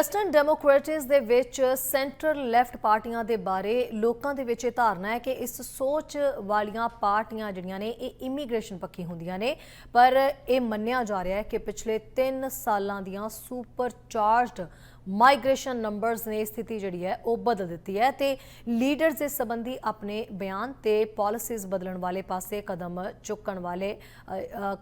Western ਡੈਮੋਕ੍ਰੇਟਿਸ ਦੇ ਵਿੱਚ central left ਪਾਰਟੀਆਂ ਦੇ ਬਾਰੇ ਲੋਕਾਂ ਦੇ ਵਿੱਚ ਇਹ ਧਾਰਨਾ ਹੈ ਕਿ ਇਸ ਸੋਚ ਵਾਲੀਆਂ ਪਾਰਟੀਆਂ ਜਿਹੜੀਆਂ ਨੇ, ਇਹ ਇਮੀਗ੍ਰੇਸ਼ਨ ਪੱਖੀ ਹੁੰਦੀਆਂ ਨੇ। ਪਰ ਇਹ ਮੰਨਿਆ ਜਾ ਰਿਹਾ ਹੈ ਕਿ ਪਿਛਲੇ 3 ਸਾਲਾਂ ਦੀਆਂ ਸੁਪਰ ਚਾਰਜਡ ਮਾਈਗ੍ਰੇਸ਼ਨ ਨੰਬਰਸ ਨੇ ਸਥਿਤੀ ਜਿਹੜੀ ਹੈ ਉਹ ਬਦਲ ਦਿੱਤੀ ਹੈ ਤੇ ਲੀਡਰਸ ਇਸ ਸੰਬੰਧੀ ਆਪਣੇ ਬਿਆਨ ਤੇ ਪਾਲਿਸੀਜ਼ ਬਦਲਣ ਵਾਲੇ ਪਾਸੇ ਕਦਮ ਚੁੱਕਣ ਵਾਲੇ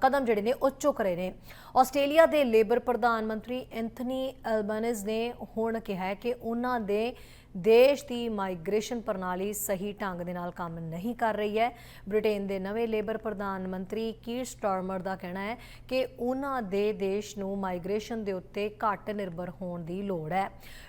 ਕਦਮ ਜਿਹੜੇ ਨੇ ਉਹ ਚੁੱਕ ਰਹੇ ਨੇ। ਆਸਟ੍ਰੇਲੀਆ ਦੇ ਲੇਬਰ ਪ੍ਰਧਾਨ ਮੰਤਰੀ ਐਂਥਨੀ ਐਲਬਨਿਜ਼ ਨੇ ਹੁਣ ਕਿਹਾ ਹੈ ਕਿ ਉਹਨਾਂ ਦੇ ਦੇਸ਼ ਦੀ ਮਾਈਗ੍ਰੇਸ਼ਨ ਪ੍ਰਣਾਲੀ ਸਹੀ ਢੰਗ ਦੇ ਨਾਲ ਕੰਮ ਨਹੀਂ ਕਰ ਰਹੀ ਹੈ। ਬ੍ਰਿਟੇਨ ਦੇ ਨਵੇਂ ਲੇਬਰ ਪ੍ਰਧਾਨ ਮੰਤਰੀ ਕੀਰ ਸਟਾਰਮਰ ਦਾ ਕਹਿਣਾ ਹੈ ਕਿ ਉਹਨਾਂ ਦੇ ਦੇਸ਼ ਨੂੰ ਮਾਈਗ੍ਰੇਸ਼ਨ ਦੇ ਉੱਤੇ ਘੱਟ ਨਿਰਭਰ ਹੋਣ ਦੀ ਲੋੜ ਹੈ।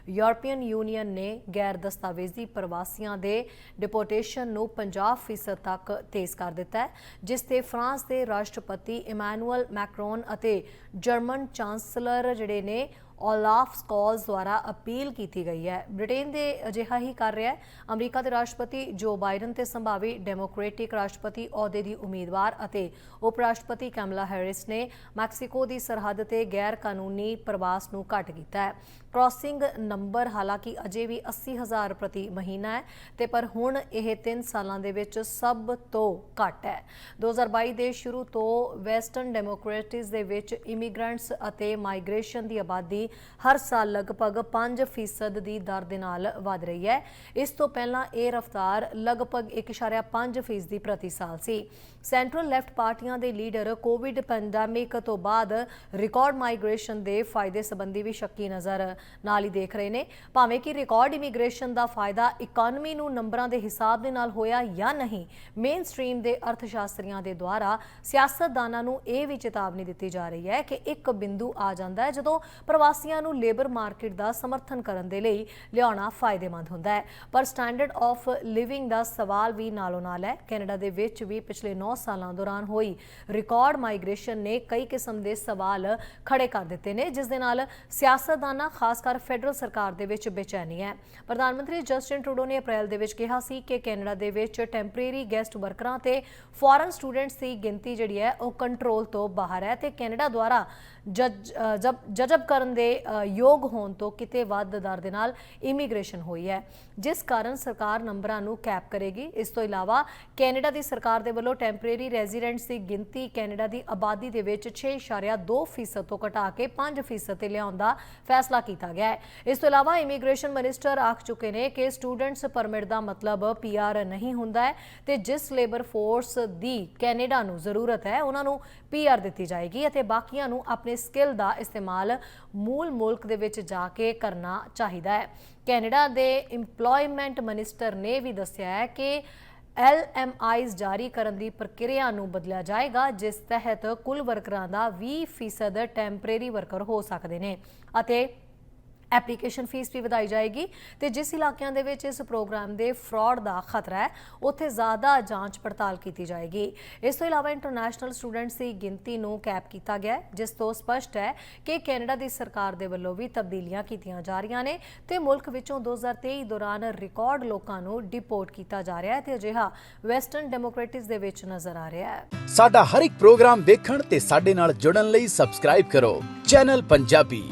ਯੂਰਪੀਅਨ ਯੂਨੀਅਨ ਨੇ ਗੈਰ ਦਸਤਾਵੇਜ਼ੀ ਪ੍ਰਵਾਸੀਆਂ ਦੇ ਡਿਪੋਰਟੇਸ਼ਨ ਨੂੰ 50% ਤੱਕ ਤੇਜ਼ ਕਰ ਦਿੱਤਾ ਹੈ, ਜਿਸ ਤੇ ਫਰਾਂਸ ਦੇ ਰਾਸ਼ਟਰਪਤੀ ਇਮੈਨੂਅਲ ਮੈਕਰੋਨ ਅਤੇ ਜਰਮਨ ਚਾਂਸਲਰ ਜਿਹੜੇ ਨੇ ਔਲਾਫ ਸਕੋਲਸ ਦੁਆਰਾ ਅਪੀਲ ਕੀਤੀ ਗਈ ਹੈ। ਬ੍ਰਿਟੇਨ ਦੇ ਅਜਿਹਾ ਹੀ ਕਰ ਰਿਹਾ ਹੈ। ਅਮਰੀਕਾ ਦੇ ਰਾਸ਼ਟਰਪਤੀ ਜੋ ਬਾਈਡਨ ਤੇ ਸੰਭਾਵੀ ਡੈਮੋਕ੍ਰੈਟਿਕ ਰਾਸ਼ਟਰਪਤੀ ਅਹੁਦੇ ਦੀ ਉਮੀਦਵਾਰ ਅਤੇ ਉਪ ਰਾਸ਼ਟਰਪਤੀ ਕਮਲਾ ਹੈਰਿਸ ਨੇ ਮੈਕਸੀਕੋ ਦੀ ਸਰਹੱਦ ਤੇ ਗੈਰ ਕਾਨੂੰਨੀ ਪ੍ਰਵਾਸ ਨੂੰ ਘਟ ਕੀਤਾ ਹੈ। ਕ੍ਰਾਸਿੰਗ ਨੰਬਰ ਹਾਲਾਂਕਿ ਅਜੇ ਵੀ 80000 ਪ੍ਰਤੀ ਮਹੀਨਾ ਹੈ ਤੇ ਪਰ ਹੁਣ ਇਹ 3 ਸਾਲਾਂ ਦੇ ਵਿੱਚ ਸਭ ਤੋਂ ਘੱਟ ਹੈ। 2022 ਦੇ ਸ਼ੁਰੂ ਤੋਂ ਵੈਸਟਰਨ ਡੈਮੋਕ੍ਰੇਟਿਸ ਦੇ ਵਿੱਚ ਇਮੀਗ੍ਰੈਂਟਸ ਅਤੇ ਮਾਈਗ੍ਰੇਸ਼ਨ ਦੀ ਆਬਾਦੀ ਹਰ ਸਾਲ ਲਗਭਗ 5% ਦੀ ਦਰ ਦੇ ਨਾਲ ਵਧ ਰਹੀ ਹੈ। ਇਸ ਤੋਂ ਪਹਿਲਾਂ ਇਹ ਰਫ਼ਤਾਰ ਲਗਭਗ 1.5% ਦੀ ਪ੍ਰਤੀ ਸਾਲ ਸੀ। ਸੈਂਟਰਲ ਲੈਫਟ ਪਾਰਟੀਆਂ ਦੇ ਲੀਡਰ ਕੋਵਿਡ ਪੈਂਡੈਮਿਕ ਤੋਂ ਬਾਅਦ ਰਿਕਾਰਡ ਮਾਈਗ੍ਰੇਸ਼ਨ ਦੇ ਫਾਇਦੇ ਸੰਬੰਧੀ ਵੀ ਸ਼ੱਕੀ ਨਜ਼ਰ ਨਾਲ ਹੀ ਦੇਖ ਰਹੇ ਨੇ। ਭਾਵੇਂ ਕਿ ਰਿਕਾਰਡ ਇਮੀਗ੍ਰੇਸ਼ਨ ਦਾ ਫਾਇਦਾ ਇਕਨੋਮੀ ਨੂੰ ਨੰਬਰਾਂ ਦੇ ਹਿਸਾਬ ਦੇ ਨਾਲ ਹੋਇਆ ਜਾਂ ਨਹੀਂ ਮੇਨ ਸਟ੍ਰੀਮ ਦੇ ਅਰਥਸ਼ਾਸਤਰੀਆਂ ਦੇ ਦੁਆਰਾ ਸਿਆਸਤਦਾਨਾਂ ਨੂੰ ਇਹ ਵੀ ਚੇਤਾਵਨੀ ਦਿੱਤੀ ਜਾ ਰਹੀ ਹੈ ਕਿ ਇੱਕ ਬਿੰਦੂ ਆ ਜਾਂਦਾ ਹੈ ਜਦੋਂ ਪ੍ਰਵਾਸੀਆਂ ਨੂੰ ਲੇਬਰ ਮਾਰਕੀਟ ਦਾ ਸਮਰਥਨ ਕਰਨ ਦੇ ਲਈ ਲਿਆਉਣਾ ਫਾਇਦੇਮੰਦ ਹੁੰਦਾ ਹੈ। ਪਰ ਸਟੈਂਡਰਡ ਆਫ ਲਿਵਿੰਗ ਦਾ ਸਵਾਲ ਵੀ ਨਾਲੋਂ ਨਾਲ ਹੈ। ਕੈਨੇਡਾ ਦੇ ਵਿੱਚ ਵੀ ਪਿਛਲੇ 9 ਸਾਲਾਂ ਦੌਰਾਨ ਹੋਈ ਰਿਕਾਰਡ ਮਾਈਗ੍ਰੇਸ਼ਨ ਨੇ ਕਈ ਕਿਸਮ ਦੇ ਸਵਾਲ ਖੜੇ ਕਰ ਦਿੱਤੇ ਨੇ, ਜਿਸ ਦੇ ਨਾਲ ਸਿਆਸਤਦਾਨਾਂ ਖਾਸ ਕਰ ਫੈਡਰਲ ਸਰਕਾਰ ਦੇ ਵਿੱਚ ਬੇਚੈਨੀ ਹੈ। ਪ੍ਰਧਾਨ ਮੰਤਰੀ ਜਸਟਿਨ ਟਰੂਡੋ ਨੇ ਅਪ੍ਰੈਲ ਦੇ ਵਿੱਚ ਕਿਹਾ ਸੀ ਕਿ ਕੈਨੇਡਾ ਦੇ ਵਿੱਚ ਟੈਂਪਰੇਰੀ ਗੈਸਟ ਵਰਕਰਾਂ ਤੇ ਫੋਰਨ ਸਟੂਡੈਂਟਸ ਦੀ ਗਿਣਤੀ ਜਿਹੜੀ ਹੈ, ਉਹ ਕੰਟਰੋਲ ਤੋਂ ਬਾਹਰ ਹੈ ਤੇ ਕੈਨੇਡਾ ਦੁਆਰਾ ਜਜਬ ਕਰਨ ਦੇ ਯੋਗ ਹੋਣ ਤੋਂ ਕਿਤੇ ਵੱਧ ਦਰ ਦੇ ਨਾਲ ਇਮੀਗ੍ਰੇਸ਼ਨ ਹੋਈ ਹੈ। ਜਿਸ ਕਾਰਨ ਸਰਕਾਰ ਨੰਬਰਾਂ ਨੂੰ ਕੈਪ ਕਰੇਗੀ। ਇਸ ਤੋਂ ਇਲਾਵਾ ਕੈਨੇਡਾ ਦੀ ਸਰਕਾਰ ਦੇ ਵੱਲੋਂ ਟੈਂਪਰੇਰੀ ਰੈਜ਼ੀਡੈਂਟਸ ਦੀ ਗਿਣਤੀ ਕੈਨੇਡਾ ਦੀ ਆਬਾਦੀ ਦੇ ਵਿੱਚ 6.2% ਤੋਂ ਘਟਾ ਕੇ 5% ਤੇ ਲਿਆਉਣ ਦਾ ਫੈਸਲਾ ਕੀਤਾ ਕੀਤਾ ਗਿਆ ਹੈ। ਇਸ ਤੋਂ ਇਲਾਵਾ ਇਮੀਗ੍ਰੇਸ਼ਨ ਮਿਨਿਸਟਰ ਆਖ ਚੁੱਕੇ ਨੇ ਕਿ ਸਟੂਡੈਂਟਸ ਪਰਮਿਟ ਦਾ ਮਤਲਬ ਪੀਆਰ ਨਹੀਂ ਹੁੰਦਾ ਹੈ ਤੇ ਜਿਸ ਲੇਬਰ ਫੋਰਸ ਦੀ ਕੈਨੇਡਾ ਨੂੰ ਜ਼ਰੂਰਤ ਹੈ, ਉਹਨਾਂ ਨੂੰ ਪੀਆਰ ਦਿੱਤੀ ਜਾਏਗੀ ਅਤੇ ਬਾਕੀਆਂ ਨੂੰ ਆਪਣੇ ਸਕਿੱਲ ਦਾ ਇਸਤੇਮਾਲ ਮੂਲ ਮੁਲਕ ਦੇ ਵਿੱਚ ਜਾ ਕੇ ਕਰਨਾ ਚਾਹੀਦਾ ਹੈ। ਕੈਨੇਡਾ ਦੇ ਇੰਪਲੋਇਮੈਂਟ ਮਿਨਿਸਟਰ ਨੇ ਵੀ ਦੱਸਿਆ ਹੈ ਕਿ LMIs ਜਾਰੀ ਕਰਨ ਦੀ ਪ੍ਰਕਿਰਿਆ ਨੂੰ ਬਦਲਿਆ ਜਾਏਗਾ, ਜਿਸ ਤਹਿਤ ਕੁੱਲ ਵਰਕਰਾਂ ਦਾ 20% ਟੈਂਪਰੇਰੀ ਵਰਕਰ ਹੋ ਸਕਦੇ ਨੇ ਅਤੇ ਐਪਲੀਕੇਸ਼ਨ ਫੀਸ ਵੀ ਵਧਾਈ ਜਾਏਗੀ ਤੇ ਜਿਸ ਇਲਾਕਿਆਂ ਦੇ ਵਿੱਚ ਇਸ ਪ੍ਰੋਗਰਾਮ ਦੇ ਫਰਾਡ ਦਾ ਖਤਰਾ ਹੈ, ਉੱਥੇ ਜ਼ਿਆਦਾ ਜਾਂਚ ਪੜਤਾਲ ਕੀਤੀ ਜਾਏਗੀ। ਇਸ ਤੋਂ ਇਲਾਵਾ ਇੰਟਰਨੈਸ਼ਨਲ ਸਟੂਡੈਂਟਸ ਦੀ ਗਿਣਤੀ ਨੂੰ ਕੈਪ ਕੀਤਾ ਗਿਆ ਹੈ, ਜਿਸ ਤੋਂ ਸਪਸ਼ਟ ਹੈ ਕਿ ਕੈਨੇਡਾ ਦੀ ਸਰਕਾਰ ਦੇ ਵੱਲੋਂ ਵੀ ਤਬਦੀਲੀਆਂ ਕੀਤੀਆਂ ਜਾ ਰਹੀਆਂ ਨੇ ਤੇ ਮੁਲਕ ਵਿੱਚੋਂ 2023 ਦੌਰਾਨ ਰਿਕਾਰਡ ਲੋਕਾਂ ਨੂੰ ਡਿਪੋਰਟ ਕੀਤਾ ਜਾ ਰਿਹਾ ਹੈ ਤੇ ਅਜਿਹਾ ਵੈਸਟਰਨ ਡੈਮੋਕ੍ਰੇਟਿਸ ਦੇ ਵਿੱਚ ਨਜ਼ਰ ਆ ਰਿਹਾ ਹੈ। ਸਾਡਾ ਹਰ ਇੱਕ ਪ੍ਰੋਗਰਾਮ ਦੇਖਣ ਤੇ ਸਾਡੇ ਨਾਲ ਜੁੜਨ ਲਈ ਸਬਸਕ੍ਰਾਈਬ ਕਰੋ। ਚੈਨਲ ਪੰਜਾਬੀ